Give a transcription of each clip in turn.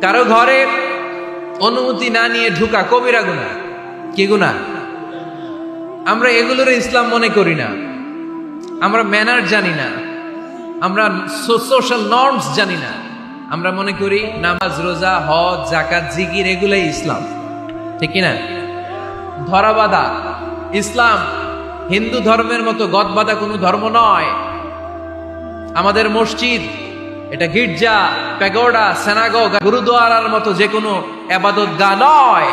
কারও ঘরে অনুমতি না নিয়ে ঢুকা কবিরা গুণা? কি গুণা? আমরা এগুলোর ইসলাম মনে করি না। আমরা ম্যানার জানি না। আমরা সোশ্যাল নর্মস জানি না। আমরা মনে করি নামাজ, রোজা, হজ জাকাত জিকির এগুলাই ইসলাম। ঠিক না ধরাবাধা। ইসলাম হিন্দু ধর্মের মতো গদবাধা কোনো ধর্ম নয়। আমাদের মসজিদ এটা গির্জা, প্যাগোডা, সেনাগোগ, গুরুদুয়ারার মতো যে কোনো আবাদত গা নয়।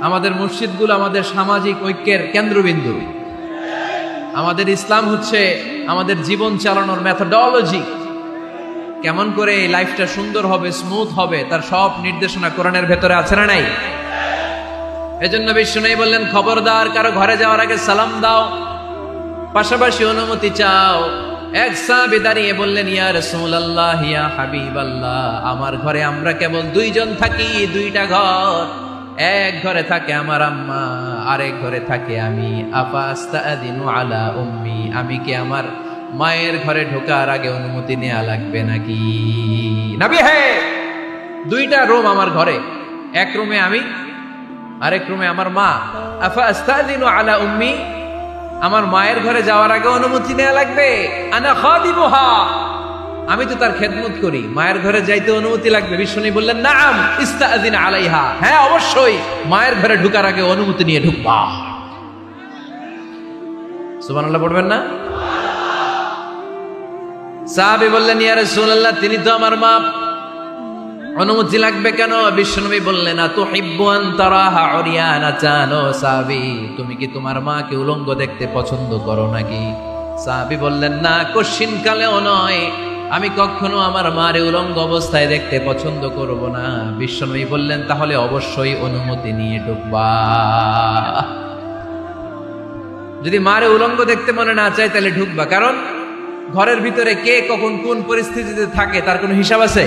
আমাদের মসজিদগুলো আমাদের সামাজিক ঐক্যের কেন্দ্রবিন্দু। আমাদের ইসলাম হচ্ছে আমাদের জীবন চালানোর মেথডোলজি কেমন করে এই লাইফটা সুন্দর হবে স্মুথ হবে, তার সব নির্দেশনা কোরআনের ভেতরে আছে না নাই? এজন্য বিষ্ণু বললেন, খবরদার, কারও ঘরে যাওয়ার আগে সালাম দাও। পাশাপাশি অনুমতি চাও। এক সাহাবী দাঁড়িয়ে বললেন, ইয়া রাসূলুল্লাহ, ইয়া হাবিবাল্লাহ, আমার ঘরে আমরা কেবল দুইজন থাকি, দুইটা ঘর। এক ঘরে থাকে আমার আম্মা, আরেক ঘরে থাকে আমি। আফাস্তাদিনু আলা উম্মি, আমি কি আমার মায়ের ঘরে ঢোকার আগে অনুমতি নেওয়া লাগবে নাকি? নাবি হে, দুইটা রুম আমার ঘরে, এক রুমে আমি, আরেক রুমে আমার মা। আফা আস্তাদিনু আলা উম্মি আমার মায়ের ঘরে যাওয়ার আগে অনুমতি নেওয়া লাগবে। আনা খাদিমুহা। আমি তো তার খেদমত করি। মায়ের ঘরে যাইতে অনুমতি লাগবে। বিশ্বনী বললেন নাম ইস্তাদিন আলাইহা। হ্যাঁ অবশ্যই। মায়ের ঘরে ঢুকার আগে অনুমতি নিয়ে ঢুকবা। সুবহানাল্লাহ পড়বেন না? সাহাবী বললেন, ইয়া রাসূলুল্লাহ, তিনি তো আমার মা। অনুমতি লাগবে কেন? বিশ্বনবী বললেন না তো হিব্বান অরিয়ানা চানো সাবি। তুমি কি তোমার মাকে উলঙ্গ দেখতে পছন্দ করো নাকি? সাহাবি বললেন, না কশিন কালেও নয়। আমি কখনো আমার মারে উলঙ্গ অবস্থায় দেখতে পছন্দ করব না। বিশ্বনবী বললেন, তাহলে অবশ্যই অনুমতি নিয়ে ঢুকবা। যদি মারে উলঙ্গ দেখতে মনে না চায়, তাহলে ঢুকবা। কারণ ঘরের ভিতরে কে কখন কোন পরিস্থিতিতে থাকে, তার কোনো হিসাব আছে?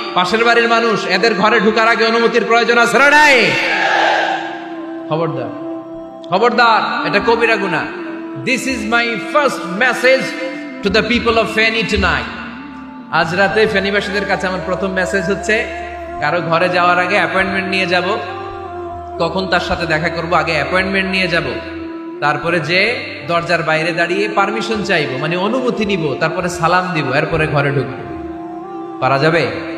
পাশের বাড়ির মানুষ, এদের ঘরে ঢুকার আগে অনুমতির প্রয়োজন আছে না নাই? খবরদার। খবরদার, এটা কবিরা গুনা this is my first message to the people of Feni tonight আজ রাতে ফেনিবাসীদের কাছে আমার প্রথম মেসেজ হচ্ছে, কারও ঘরে যাওয়ার আগে অ্যাপয়েন্টমেন্ট নিয়ে যাব। কখন তার সাথে দেখা করব, আগে অ্যাপয়েন্টমেন্ট নিয়ে যাব। তারপরে যে দরজার বাইরে দাঁড়িয়ে পারমিশন চাইব মানে অনুমতি নিব, তারপরে সালাম দিব, এরপরে ঘরে ঢুকবো। পারা যাবে?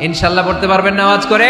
ইনশাল্লাহ পড়তে পারবেন নামাজ করে।